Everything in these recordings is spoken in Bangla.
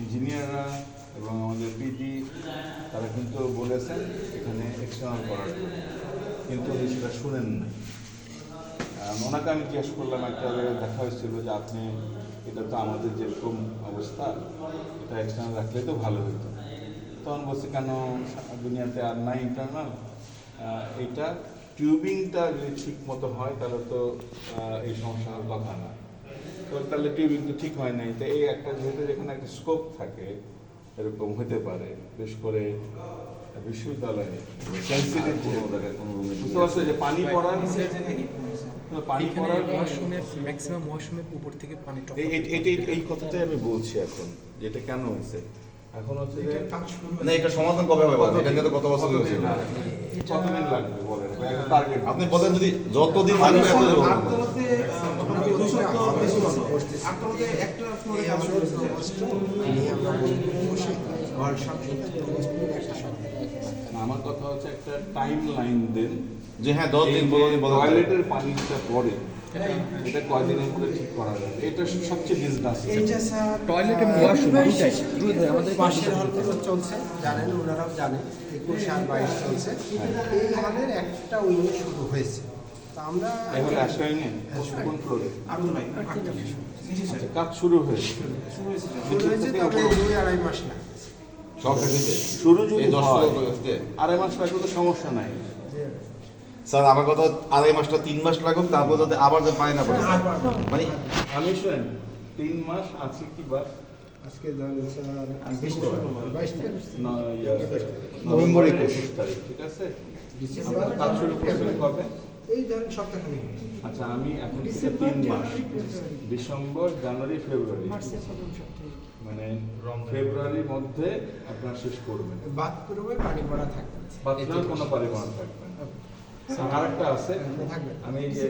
ইঞ্জিনিয়াররা এবং আমাদের পিজি, তারা কিন্তু বলেছেন এখানে এক্সটার্নাল করার। কিন্তু উনি সেটা শুনেন না ওনাকে আমি জিজ্ঞেস করলাম, একটা জায়গায় দেখা হয়েছিল যে আপনি, এটা তো আমাদের যেরকম অবস্থা, এটা এক্সটার্নাল রাখলে তো ভালো হতো তখন বলছে, কেন দুনিয়াতে আর নাই ইন্টারনাল এইটা টিউবিংটা যদি ঠিক মতো হয়, তাহলে তো এই সমস্যা হওয়ার কথা না। তো তাহলে টিউবিং তো ঠিক হয় নাই। তো এই একটা যেহেতু যেখানে একটা স্কোপ থাকে এরকম হতে পারে। বিশেষ করে বিশ্ববিদ্যালয়ে সেন্সিটিভ বুঝতে পারছ যে পানি পড়ার পানি পড়ার ওয়াশরুমের ম্যাক্সিমাম ওয়াশরুমের উপর থেকে পানি টপ এই- এই- এই- এই কথাটাই আমি বলছি এখন যেটা কেন হয়েছে? এখন হচ্ছে যে না এটা সমাধান কবে হবে? বলেন? এটা নিয়ে তো কত বছর হয়েছে কতদিন লাগবে? বলেন? টার্গেট আপনি বলেন যদি যতদিন লাগবে এতদিন বলুন। আমার কথা হচ্ছে একটা টাইম লাইন দেন। যে হ্যাঁ দশ দিন পনেরো দিন টয়লেটের পানিটা পড়ে। এটা কয়দিনের মধ্যে ঠিক করা যাবে? এটা সবচেয়ে বিজনেস এইটা স্যার টয়লেট আমাদের পাশের হলগুলো চলছে জানেন ওনারাও জানেন একুশ আর বাইশ চলছে। এই হলের একটা উইং শুরু হয়েছে। তা আমরা এবারে আসাইনে কোন ফ্লোরে আটটা আচ্ছা কাজ শুরু হয়েছে। শুরু হয়েছে তবে দুই আড়াই মাস সব শেষে শুরু যদি হয়। আড়াই মাস লাগলে তো সমস্যা নাই। স্যার আমার কথা আড়াই মাসটা তিন মাস লাগুক তারপর যাতে আবার পানি না পড়ে মানে আমি শোনেন তিন মাস আছে কি বা? আজকে ন- নভেম্বর একুশ। তারিখ ঠিক আছে? কাজ শুরু করবেন কবে? এই ধরেন সপ্তাহখানেক আচ্ছা আমি এখন থেকে তিন মাস। ডিসেম্বর জানুয়ারি ফেব্রুয়ারি। মানে ফেব্রুয়ারির মধ্যে আপনারা শেষ করবেন বাথরুমে পানি পড়া থাকবে। বাথরুমের কোনো পরিমাণ থাকবে আরেকটা আছে। থাকবে। আমি যে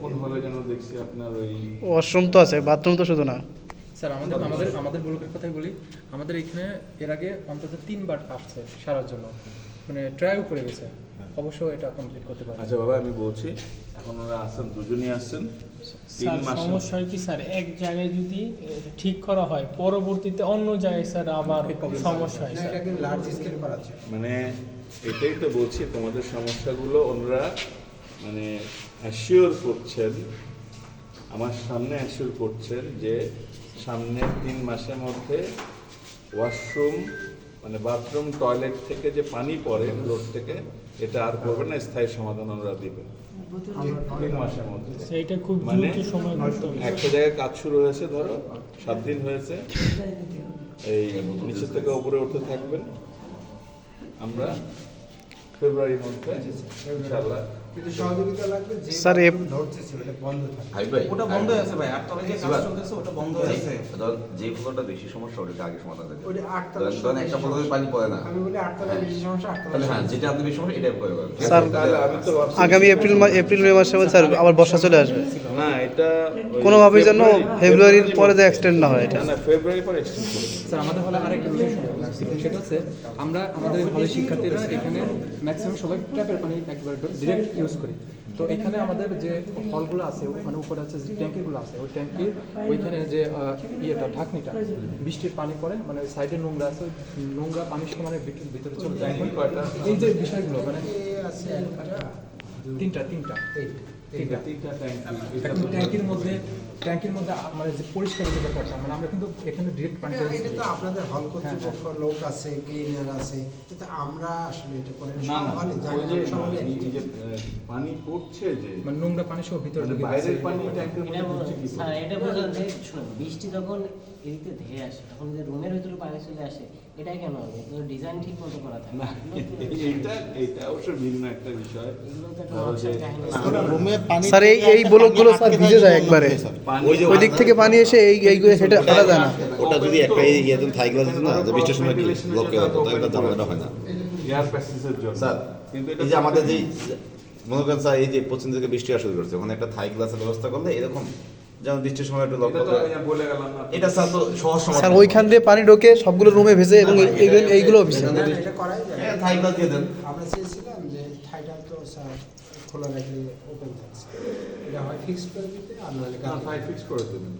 কোন হলে যেন দেখছি আপনার ওই ওয়াশরুম তো আছে বাথরুম তো শুধু না। স্যার আমাদের আমাদের আমাদের ব্লকের কথাই বলি। আমাদের এখানে এর আগে অন্তত তিনবার আসছে সারার জন্য। মানে ট্রাইও করে গেছে। অবশ্য এটা কমপ্লিট করতে পারে আচ্ছা বাবা আমি বলছি এখন ওরা আসছেন দুজনই আসছেন সমস্যা হয় কি স্যার? এক জায়গায় যদি ঠিক করা হয় পরবর্তীতে অন্য জায়গায় স্যার আবার সমস্যা হয় লার্জ স্কেল করা মানে এটাই তো বলছি তোমাদের সমস্যাগুলো ওনারা মানে অ্যাসিওর করছেন আমার সামনে অ্যাসিওর করছেন যে সামনে তিন মাসের মধ্যে ওয়াশরুম মানে বাথরুম টয়লেট থেকে যে পানি পড়ে ফ্লোর থেকে এটা আর করবে না স্থায়ী সমাধান আমরা দিবেন। তিন মাসের মধ্যে। সেইটা খুব মানে সময় একটা জায়গায় কাজ শুরু হয়েছে ধরো সাত দিন হয়েছে। এই নিচের থেকে উপরে উঠতে থাকবেন। আমরা ফেব্রুয়ারির মধ্যে ইনশাআল্লাহ। কিন্তু সহযোগিতা লাগবে যে স্যার, এ- ধরছে ওটা বন্ধ থাকে। হাই ভাই ওটা বন্ধ আছে ভাই আটতলায় যে কাজ চলতেছে ওটা বন্ধ আছে ধর যে ফ্লোরটা বেশি সমস্যা আগে সমাধান ওটা আটতলা ধরেন একটা পানি পড়ে না। আমি বলি আটতলা বেশি সমস্যা আটতলা হ্যাঁ যেটা আপনি বেশি সমস্যা এটাই স্যার, আগামী এপ্রিল মা- এপ্রিল মে মাসের মধ্যে স্যার আবার বর্ষা চলে আসবে। না এটা কোনোভাবেই যেন ফেব্রুয়ারির পরে যে এক্সটেন্ড না হয় এটা। না পরে এক্সটেন্ড স্যার আমাদের হলে আরেকটা বিষয় সেটা হচ্ছে আমরা আমাদের হলের শিক্ষার্থীরা এখানে ম্যাক্সিমাম সবাই ট্যাপের পানি একবার ডিরেক্ট ইউজ করি। তো এখানে আমাদের যে হলগুলো আছে, ওখানে উপরে আছে যে ট্যাঙ্কিগুলো আছে, ওই ট্যাঙ্কির ওইখানে যে ইয়েটা, ঢাকনিটা, বৃষ্টির পানি পড়ে মানে সাইডে নোংরা আছে নোংরা পানি সমানে ভিতরে চলে যায়। এই যে বিষয়গুলো মানে তিনটা তিনটা। এটা ট্যাঙ্কির মধ্যে ট্যাঙ্কির মধ্যে মানে যে পরিষ্কারের যে ব্যাপারটা মানে আমরা কিন্তু এখানে ডিরেক্ট পানি এটা এটা তো আপনাদের হল কর্তৃপক্ষ হ্যাঁ, লোক আছে ক্লিনার আছে কিন্তু আমরা আসলে এটা করে না হলে যে জানি যে পানি পড়ছে যে মানে নোংরা পানি সহ ভিতরে মানে ঢুকে বাইরের পানি ট্যাঙ্কের মধ্যে ঢুকছে কি স্যার এটা যে বৃষ্টি যখন এদিকে ধেয়ে আসে তখন যে রুমের ভিতরে পানি চলে আসে এটাই কেন হবে? ডিজাইন ঠিক মতো করা থাকে না। এইটা এইটা অবশ্য ভিন্ন একটা বিষয়। তো রুমে স্যার এই এই ব্লকগুলো স্যার ভিজে যায় একবারে। পানি ওই দিক থেকে পানি এসে এই এইগুলো সেটা ফেলা যায় না। ওটা যদি একটা এই থাই গ্লাস না যে বৃষ্টির সময় কি ব্লক তাহলে ঝামেলাটা হয় না। স্যার এই যে আমাদের যে মনে করেন স্যার এই যে পশ্চিম থেকে বৃষ্টি আসা শুরু করছে ওখানে একটা থাই গ্লাসের ব্যবস্থা করলে এরকম যেমন বৃষ্টির সময় একটু লক্ষ্য করে এটা স্যার তো সহজ সমাধান। স্যার ওইখান দিয়ে পানি ঢোকে সবগুলো রুমে ভেসে এবং এই- এইগুলো এইগুলো ভিজে এটা করাই যায়। থাই গ্লাস দিয়ে দেন আমরা চেয়েছিলাম যে থাইটা তো স্যার খোলা রাখলে ওপেন থাকছে এটা হয় কি করে দিতে আর নাহলে গাঁথনি- ফিক্স করে দেবেন।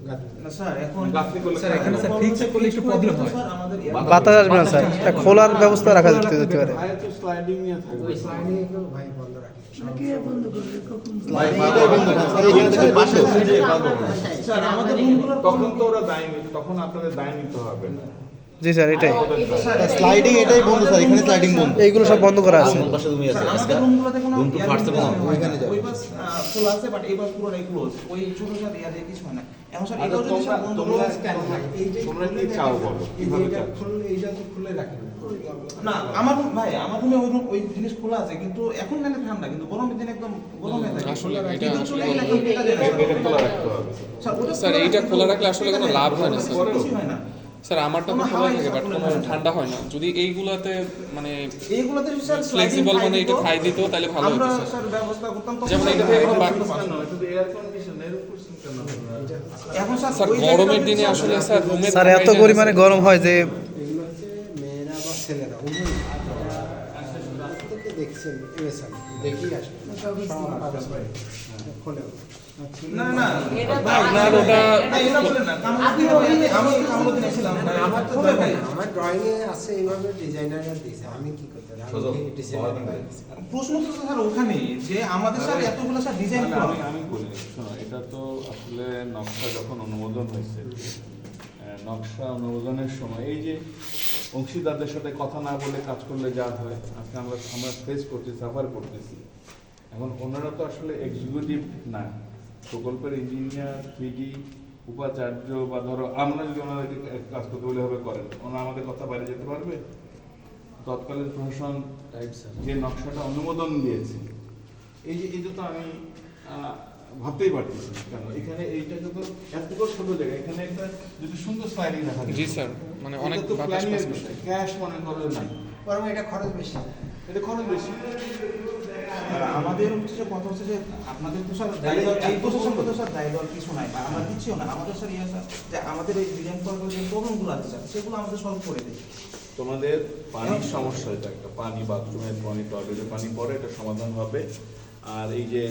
না স্যার এখন গাঁথনি করলে স্যার এখানে স্যার ফিক্স করলে একটু প্রবলেম হয়। বাতাস আসবে না স্যার। এটা খোলার ব্যবস্থা রাখা যেতে যেতে পারে। ভাইয়া তো স্লাইডিং নিয়ে থাকবে। স্লাইডিং এগুলো ভাই বন্ধ রাখি। স্যার আমাদের তখন তো ওরা দায় তখন আপনাদের দায় নিতে হবে না। জি স্যার এটাই। স্লাইডিং এটাই বন্ধ স্যার এখানে স্লাইডিং বন্ধ। এইগুলো সব বন্ধ করা আছে। পাশে তুমি রুম টু ফার্স্টে না। ওইখানে যাবে। ওই বাস খোলা আছে বাট বাস পুরোটাই ক্লোজ ওই ছোট কিছু হয় না। এখন স্যার এটাও যদি স্যার বন্ধ করে স্ক্যান হয় এই যে তোমরা কি চাও বলো? কীভাবে চাও? খুললে এইটা তো খুলে না আমার ভাই আমার রুমে ওই ওই জিনিস খোলা আছে কিন্তু এখন মানে ঠান্ডা কিন্তু গরমের দিনে একদম গরম থাকে। আসলে এটা আসলে এটা খোলা রাখতে হবে। স্যার, ওটা স্যার, এইটা রাখলে খোলা রাখলে আসলে কোনো লাভ হয় না, স্যার। না স্যার আমারটা তো কোনো খোলা থাকে বাট কোনো ঠান্ডা হয় না। যদি এইগুলাতে মানে এইগুলোতে স্যার ফ্লেক্সিবল মানে এটা খাই দিত তাহলে ভালো হতো স্যার। স্যার ব্যবস্থা করতাম তখন যেমন এটা আমরা কেন? পারতাম। এটা তো এয়ার কন্ডিশনার করছেন কেন আপনারা? এখন স্যার স্যার গরমের দিনে আসলে স্যার রুমে স্যার এত পরিমাণে গরম হয় যে এগুলো হচ্ছে মেয়েরা বা ছেলেরা উভয় দেখছেন আসবেন খোলে না না। আপনার ওটা আমি আমার তো খোলে ভাই আমার ড্রয়িং এ আছে এইভাবে ডিজাইনাররা দিয়েছে আমি কি করতে পারি সুযোগ, আমি ডিজাইনার প্রশ্ন তো স্যার ওখানে যে আমাদের স্যার এতগুলো স্যার ডিজাইন করা। আমি আমি বলি শোনো এটা তো আসলে নকশা যখন অনুমোদন হয়েছে আহ, নকশা অনুমোদনের সময় এই যে অংশীদারদের সাথে কথা না বলে কাজ করলে যা হয় আজকে আমরা আমরা ফেস করতেছি সাফার করতেছি। এখন ওনারা তো আসলে এক্সিকিউটিভ না। প্রকল্পের ইঞ্জিনিয়ার পিডি উপাচার্য বা ধরো আমরা যদি ওনাদেরকে কাজ করতে বলে হবে করেন। ওনারা আমাদের কথা বাইরে যেতে পারবে? তৎকালীন প্রশাসন যে নকশাটা অনুমোদন দিয়েছে এই যে এটা তো আমি ভাবতেই পারতেছি না। কেন? এখানে এইটাকে তো এত বড় ছোট জায়গা এখানে একটা যদি সুন্দর স্লাইডিং রাখা জি স্যার মানে অনেক তো ক্যাশ মনে করো নাই বরং এটা খরচ বেশি। এটা খরচ বেশি। আমাদের হচ্ছে যে কথা হচ্ছে যে আপনাদের তো স্যার দায় এই প্রশাসনকে তো স্যার দায় দেওয়ার কিছু নাই বা আমরা দিচ্ছিও না। আমাদের স্যার ইয়ে স্যার যে আমাদের এই ডিজাইন করার যে প্রবলেমগুলো আছে স্যার সেগুলো আমাদের সলভ করে দিই তোমাদের পানির সমস্যা এটা একটা পানি বাথরুমের পানি টয়লেটের পানি পরে এটা সমাধান হবে। আর এই যে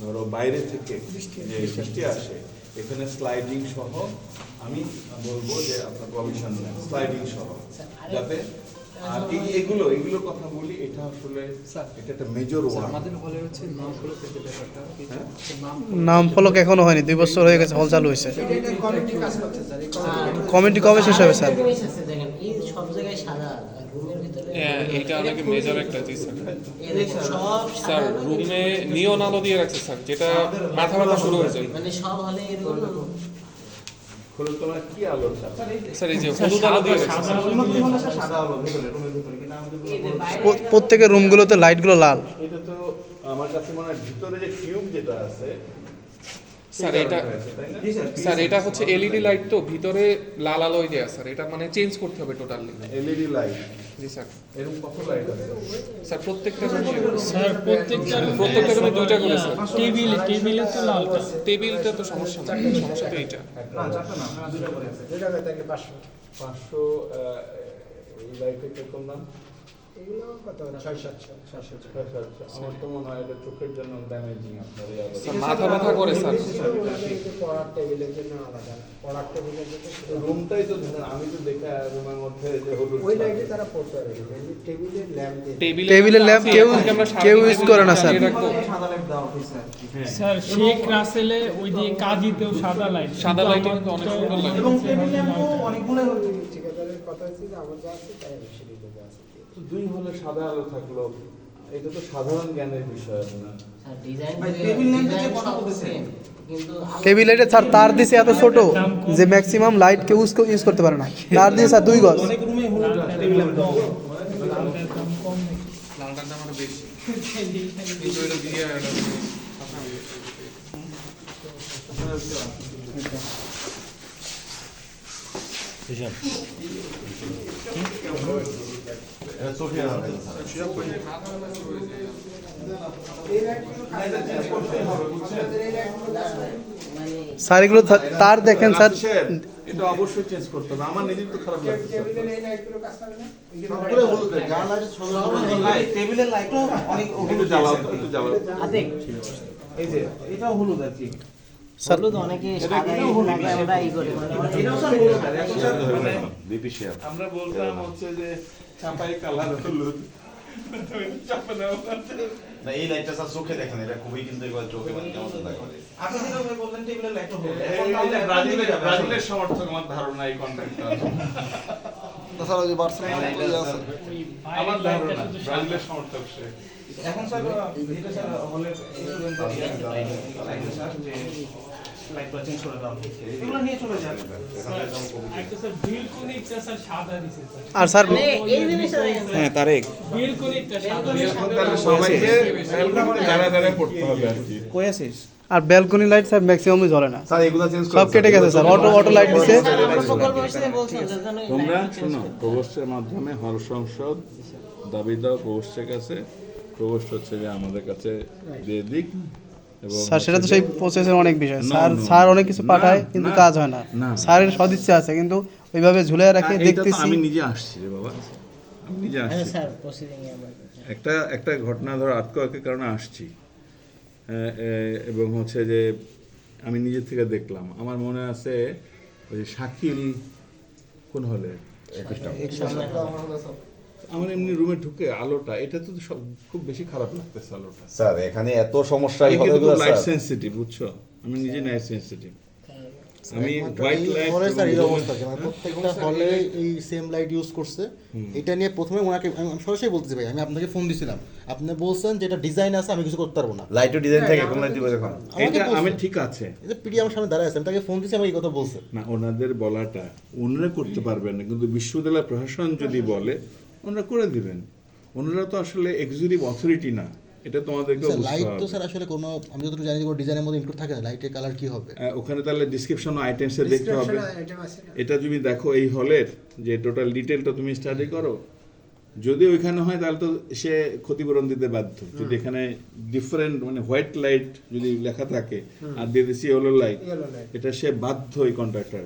ধরো বাইরে থেকে যে বৃষ্টি আসে এখানে স্লাইডিং সহ আমি বলব যে আপনার কমিশন স্লাইডিং সহ যাতে আর এই এগুলো এগুলোর কথা বলি এটা আসলে এটা একটা মেজর আমাদের হলে হচ্ছে নাম ফলো করতে ব্যাপারটা হ্যাঁ? নাম ফলক এখনও হয়নি দুই বছর হয়ে গেছে হল চালু হয়েছে। এটা এটা কমিটি কাজ করছে স্যার কমিটি কমিটি কবে শেষ হবে স্যার? এই সব জায়গায় সাদা আর রুমের ভিতরে হ্যাঁ, অনেক মেজর একটা জি স্যার। এই দেখেন, সব স্যার রুমে নিয়ন আলো দিয়ে রাখছে স্যার যেটা মাথা ব্যথা শুরু হয়েছে। মানে সব হলে এরকম হলো তোমার কি আলো গুলো স্যার এই যে হলুদ আলো দিয়ে সাদা আলো উন্নতি দিয়ে হলে স্যার সাদা আলো? ভেতরে রুমের ভিতরে কিন্তু আমাদের এই যে বাইরে প্র- প্রত্যেকের রুমগুলোতে লাইটগুলো লাল। এটা তো আমার কাছে মনে হয় ভিতরে যে টিউব যেটা আছে স্যার এটা তাই স্যার স্যার এটা হচ্ছে এলইডি লাইট তো ভিতরে লাল আলোয় দেয়া স্যার। এটা মানে চেঞ্জ করতে হবে টোটালি এলইডি লাইট জি স্যার। এরকম কত লাইট আছে। স্যার প্রত্যেকটা রুমে স্যার প্রত্যেকটা প্রত্যেকটা রুমে দুইটা করে স্যার টেবিল টেবিলে তো লালটা টেবিলটা তো সমস্যা না সমস্যা তো এইটা না চারটা করে আছে। করে এই লাইটের কীরকম দাম। এগুলো কত ছয় সাতশো সাতশো আচ্ছা, আচ্ছা। আমার তো মনে হয় এটা চোখের জন্য ড্যামেজিং আপনার এই আলো। স্যার মাথা ব্যথা করে স্যার পড়ার টেবিলের জন্য আলাদা পড়ার টেবিলের জন্য রুমটাই তো ধরেন আমি তো দেখে রুমের মধ্যে যে হলুদ ওই লাইটে তারা পড়তে পারে টেবিলের ল্যাম্প টেবিলের ল্যাম্প কেউ- কেউ use করে না, স্যার। সাদা হ্যাঁ। স্যার শেখ রাসেলে ওই দিয়ে কাজিতেও সাদা লাইট সাদা লাইটে কিন্তু অনেক সুন্দর লাগে। এবং টেবিল ল্যাম্পও অনেকগুলো ঠিকাদারের কথা হচ্ছে যে আমার যা আছে তাই তো দুই হলে সাদা আলো থাকল। এটা তো সাধারণ জ্ঞানের বিষয় না স্যার টেবিল লাইটে তার দিছে এত ছোট যে ম্যাক্সিমাম লাইট কেউ ইউজ করতে পারে না। তার দিয়ে স্যার দুই গজ। অনেক রুমে টেবিল বেশি। মানে স্যার এগুলো তার দেখেন স্যার। এটা অবশ্যই চেঞ্জ করতে হবে। আমার নিজের তো খারাপ লাগছে টেবিলের লাইটও অনেক জ্বালাও জ্বালাও এই যে হলুদ আর কি। স্যার অনেকে সাদা ই করে মানে স্যার হলুদ স্যার, এখন স্যার আমরা বলতাম হচ্ছে যে চাপাই কালার হলুদ না এই লাইটটা স্যার চোখে দেখেন এটা খুবই কিন্তু এবার চোখে মানে কেমন দেখা আপনি যেটা বললেন টেবিলের লাইটটা হলুদ এই- এখন এই তাহলে যে ব্রাজিলের ব্রাজিলের সমর্থক আমার ধারণা এই কন্ট্রাক্টটা ওই ধারণা ব্রাজিলের সমর্থক সে। এখন স্যার এটা স্যার হলে স্যার যে চেঞ্জ করে দাও এগুলো নিয়ে চলে যান। একটা স্যার বিলকুনিকটা স্যার সাদা দিছে স্যার আর স্যার মানে এই জিনিসটা হ্যাঁ তারেক। বিলকুনিকটা সাদা তাহলে সবাইকে দাঁড়া দাঁড়ায় পড়তে হবে আর কি কই আছিস আর ব্যালকনি লাইট স্যার ম্যাক্সিমামই জ্বলে না স্যার এগুলো চেঞ্জ সব কেটে গেছে স্যার অটো অটো লাইট দিছে তোমরা শোনো করতে। মাধ্যমে হল সংসদ দাবি দাও প্রবোস্টের কাছে। প্রবোস্ট হচ্ছে যে আমাদের কাছে দিয়ে দিক স্যার সেটা তো সেই প্রসেসের অনেক বিষয়। স্যার স্যার অনেক কিছু পাঠায় কিন্তু কাজ হয় না। না। স্যারের সদিচ্ছা আছে কিন্তু ওইভাবে ঝুলে রাখে হ্যাঁ, তো দেখতেছি। আমি নিজে আসছি রে বাবা। আমি নিজে আচ্ছা আসছি। একটা একটা ঘটনা ধরো আত্মহত্যার কারণে আসছি। হ্যাঁ, এবং হচ্ছে যে আমি নিজে থেকে দেখলাম। আমার মনে আছে ওই যে শাকিল কোন হলে? আমার এমনি রুমে ঢুকে আলোটা এটা তো সব খুব বেশি খারাপ লাগতেছে আলোটা। স্যার এখানে এত সমস্যা কথাগুলো লাইট সেন্সিটিভ বুঝছ? আমি নিজে লাইট সেন্সিটিভ আমি হোয়াইট লাইট স্যার এই অবস্থা যে মানে প্রত্যেকটা হলে এই সেম লাইট ইউজ করছে। এটা নিয়ে প্রথমে ওনাকে আমি আমি সরাসরি বলতেছি ভাই আমি আপনাকে ফোন দিছিলাম। আপনি বলছেন যে এটা ডিজাইন আছে আমি কিছু করতে পারব না। লাইটও ডিজাইন থাকে কোন লাইট দিবে আমাকে এটা আমি ঠিক আছে। এই যে পিডি আমার সামনে দাঁড়ায় আছে আমি তাকে ফোন দিছি আমাকে এই কথা বলছে। না ওনাদের বলাটা ওনারা করতে পারবেন না কিন্তু বিশ্ববিদ্যালয় প্রশাসন যদি বলে ওনারা করে দিবেন। ওনারা তো আসলে এক্সিকিউটিভ অথরিটি না। এটা তোমাদেরকে বুঝতে লাইট তো স্যার আসলে কোনো আমি যতটুকু জানি কোনো ডিজাইনের মধ্যে ইনক্লুড থাকে না। লাইটের কালার কি হবে? ওখানে তাহলে ডিসক্রিপশন আইটেমসে দেখতে হবে? এটা তুমি দেখো এই হলের যে টোটাল ডিটেলটা তুমি স্টাডি করো যদি ওইখানে হয় তাহলে তো সে ক্ষতিপূরণ দিতে বাধ্য। যদি এখানে ডিফারেন্ট মানে হোয়াইট লাইট যদি লেখা থাকে আর দিয়ে দিছি হলো লাইট এটা সে বাধ্য ওই কন্ট্রাক্টর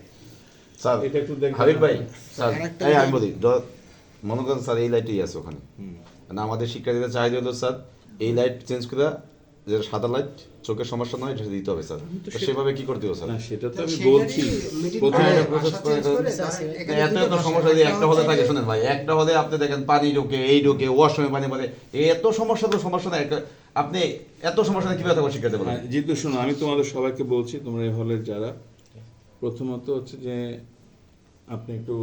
স্যার এটা একটু দেখবেন। হাবিব ভাই স্যার আমি বলি মনে করেন স্যার এই লাইটই আছে ওখানে। মানে আমাদের শিক্ষার্থীদের চাহিদা হলো স্যার এই লাইট চেঞ্জ করে যেটা সাদা লাইট চোখের সমস্যা নয় এটা দিতে হবে স্যার। সেভাবে কি করতে হবে স্যার? সেটা তো আমি বলছি। প্রথমে করে না, এখানে এত এত সমস্যা যদি একটা হলে থাকে শুনেন ভাই একটা হলে আপনি দেখেন পানি ঢোকে এই ঢোকে ওয়াশরুমে পানি পড়ে এই এত সমস্যা তো সমস্যা না একটা আপনি এত সমস্যা না কীভাবে থাকব শিক্ষার্থী বলেন? হ্যাঁ, জিতু শোনো আমি তোমাদের সবাইকে বলছি তোমরা এই হলের যারা প্রথমত হচ্ছে যে আপনি একটু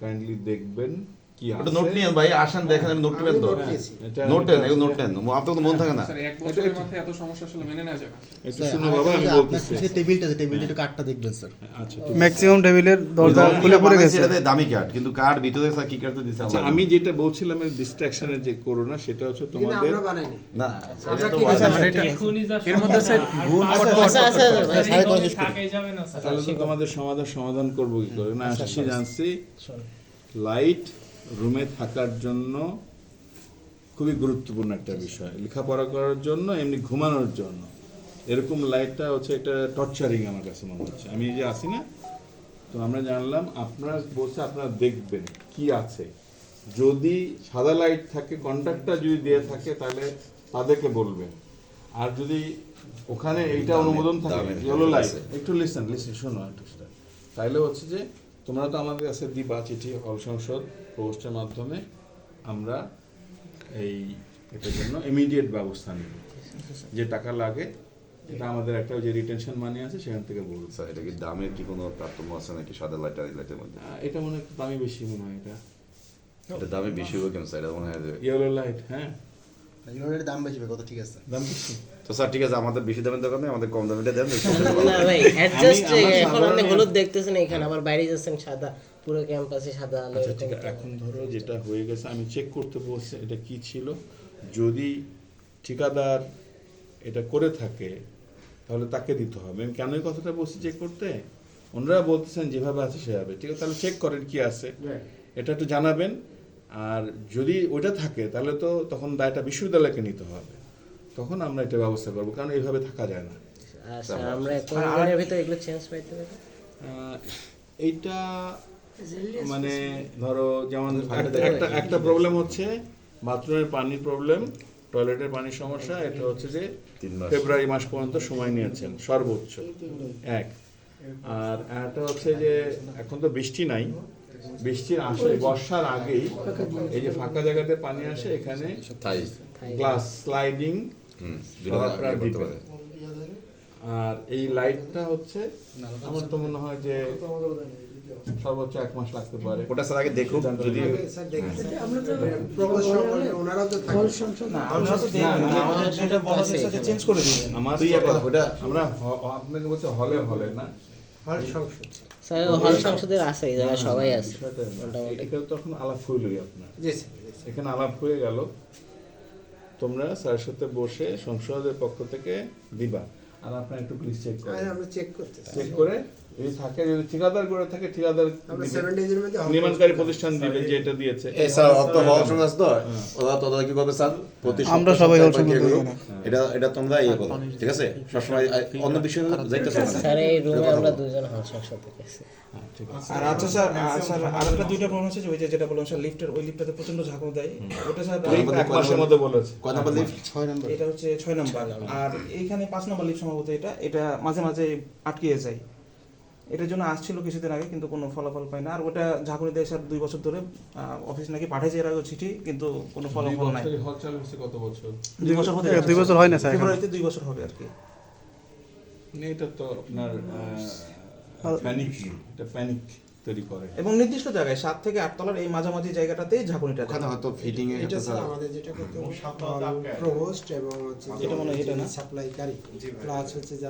কাইন্ডলি দেখবেন। কি একটু নোট নিয়েন ভাই আসেন দেখেন আমি নোট নেবেন তো নোট নিয়েছি। এটা নোট নেন এগুলো নোট নেন আপনার তো মন থাকে না। স্যার এক বছরের মাথায় এত সমস্যা আসলে মেনে নেওয়া যাবে না। একটু স্যার, শুনো আমার বাবা আমি বলতেছি। যে টেবিলটা যে টেবিলটা একটু কাঠটা দেখবেন স্যার। আচ্ছা ম্যাক্সিমাম টেবিলের দরজা খুলে পড়ে গেছে। এটাতে দামি কাঠ কিন্তু কাঠ ভিতরে স্যার কি কাঠতে দিছে আচ্ছা আমি যেটা বলছিলাম ডিস্ট্রাকশনের যে করোনা সেটা হচ্ছে তোমাদের না আমরা তো কি বানাইছে। বলছি? এখনই যা এর মধ্যে স্যার গুণ ভাই, সাড়ে পঁয়ত্রিশ কোটি। থাকে যাবে না স্যার তাহলে তো তোমাদের সমাধান সমাধান করব কি করে? না আচ্ছা, আসছি জানছি। লাইট রুমে থাকার জন্য খুবই গুরুত্বপূর্ণ একটা বিষয়। লেখাপড়া করার জন্য এমনি ঘুমানোর জন্য। এরকম লাইটটা হচ্ছে একটা টর্চারিং আমার কাছে মনে হচ্ছে। আমি এই যে আসি না তো আমরা জানলাম আপনারা বসে আপনারা দেখবেন কি আছে। যদি সাদা লাইট থাকে কন্ট্রাক্টটা যদি দিয়ে থাকে তাহলে তাদেরকে বলবেন। আর যদি ওখানে এইটা অনুমোদন থাকে ইয়েলো লাইট একটু লিসেন লিসেন শোনো একটু সেটা। তাইলে হচ্ছে যে তোমরা তো আমাদের কাছে দিবা চিঠি হল সংসদ পোস্টের মাধ্যমে আমরা এই এটার জন্য ইমিডিয়েট ব্যবস্থা নেব। যে টাকা লাগে এটা আমাদের একটা যে রিটেনশন মানি আছে সেখান থেকে বলব। স্যার এটা কি দামের কি কোনো তারতম্য আছে নাকি সাদা লাইট আর লাইটের মধ্যে? এটা মনে হয় একটু দামি বেশি মনে হয় এটা। এটা দামে বেশি হবে কেন স্যার? এটা মনে হয় যে ইয়েলো লাইট হ্যাঁ। ইউনিটের দাম বেশি কথা ঠিক আছে। দাম বেশি? তো স্যার ঠিক আছে আমাদের বেশি দামের দোকানে আমাদের কম দামিটা দেন না ভাই অ্যাডজাস্ট আমি এখন আপনি হলুদ দেখতেছেন এখানে আবার বাইরে যাচ্ছেন সাদা পুরো ক্যাম্পাসে সাদা আলো আচ্ছা এখন ধরো যেটা হয়ে গেছে আমি চেক করতে বলছি এটা কি ছিল? যদি ঠিকাদার এটা করে থাকে তাহলে তাকে দিতে হবে। আমি কেন এই কথাটা বলছি চেক করতে? ওনারা বলতেছেন যেভাবে আছে সেভাবে। ঠিক আছে তাহলে চেক করেন কি আছে। এটা একটু জানাবেন। আর যদি ওটা থাকে তাহলে তো তখন দায়টা বিশ্ববিদ্যালয়কে নিতে হবে। তখন আমরা এটা ব্যবস্থা করব কারণ এইভাবে থাকা যায় না। আচ্ছা আমরা কোন দিনের ভিতরে এগুলো চেঞ্জ পাইতে এইটা মানে ধরো যেমন একটা একটা একটা প্রবলেম হচ্ছে বাথরুমের পানির প্রবলেম টয়লেটের পানির সমস্যা এটা হচ্ছে যে তিন ফেব্রুয়ারি মাস পর্যন্ত সময় নিয়েছেন সর্বোচ্চ। এক। আর একটা হচ্ছে যে এখন তো বৃষ্টি নাই বৃষ্টির আসে বর্ষার আগেই এই যে ফাঁকা জায়গাতে পানি আসে এখানে গ্লাস স্লাইডিং আর এই লাইটটা হচ্ছে আমার তো মনে হয় যে সর্বোচ্চ এক মাস লাগতে পারে। ওটা স্যার আগে দেখুক যদি না আমরা আপনাকে বলছি হলে হলে না। হল সংসদ স্যার হল সংসদের আছে এই সবাই আছে তখন আলাপ হইলই আপনার। জি। এখানে আলাপ হয়ে গেল। তোমরা স্যারের সাথে বসে সংসদের পক্ষ থেকে দিবা। আর আপনার একটু প্লিজ চেক করেন। আমরা চেক করতে চেক করে যদি থাকে যদি ঠিকাদার করে থাকে ঠিকাদার নির্মাণকারী প্রতিষ্ঠান দিবে যে এটা দিয়েছে। অত হল সংখ্যা আছে তো? ওরা তদারকি করবে স্যার প্রতি আমরা সবাই হল করি এটা এটা তোমরা ইয়ে করো ঠিক আছে? সবসময় অন্য বিষয়ে যাইতেছো না। স্যার এই রুমে আমরা দুজন হল আছি। আর আচ্ছা স্যার আর স্যার আরেকটা দুইটা প্রবলেম হচ্ছে ওই যে যেটা বললাম স্যার লিফটের ওই লিফটটাতে প্রচণ্ড ঝাঁকুনি দেয়। ওটা স্যার এক মাসের মধ্যে বলেছে। কয় নাম্বার লিফট ছয় নম্বর এটা হচ্ছে ছয় নাম্বার আর এইখানে পাঁচ নাম্বার লিফট সম্ভবত এটা এটা মাঝে মাঝে আটকিয়ে যায়। এটার জন্য আসছিল কিছুদিন আগে কিন্তু কোনো ফলাফল পায় না। আর ওটা ঝাঁকুনি দেয় স্যার দুই বছর ধরে অফিস নাকি পাঠিয়েছে এর আগে চিঠি কিন্তু কোনো ফলাফল নাই। কত বছর? দুই বছর হতে দুই বছর হয় না স্যার ফেব্রুয়ারিতে দুই বছর হবে আর কি। এটা তো আপনার প্যানিক এটা প্যানিক তৈরি করে। এবং নির্দিষ্ট জায়গায় সাত থেকে আট তলার এই মাঝামাঝি জায়গাটাতে ঝাঁকুনিটা ওখানে হয়তো ফিটিং এর এটা স্যার আমাদের যেটা করতে হবে প্রভোস্ট এবং হচ্ছে এটা মনে হয় এটা না? সাপ্লাইকারী প্লাস হচ্ছে যে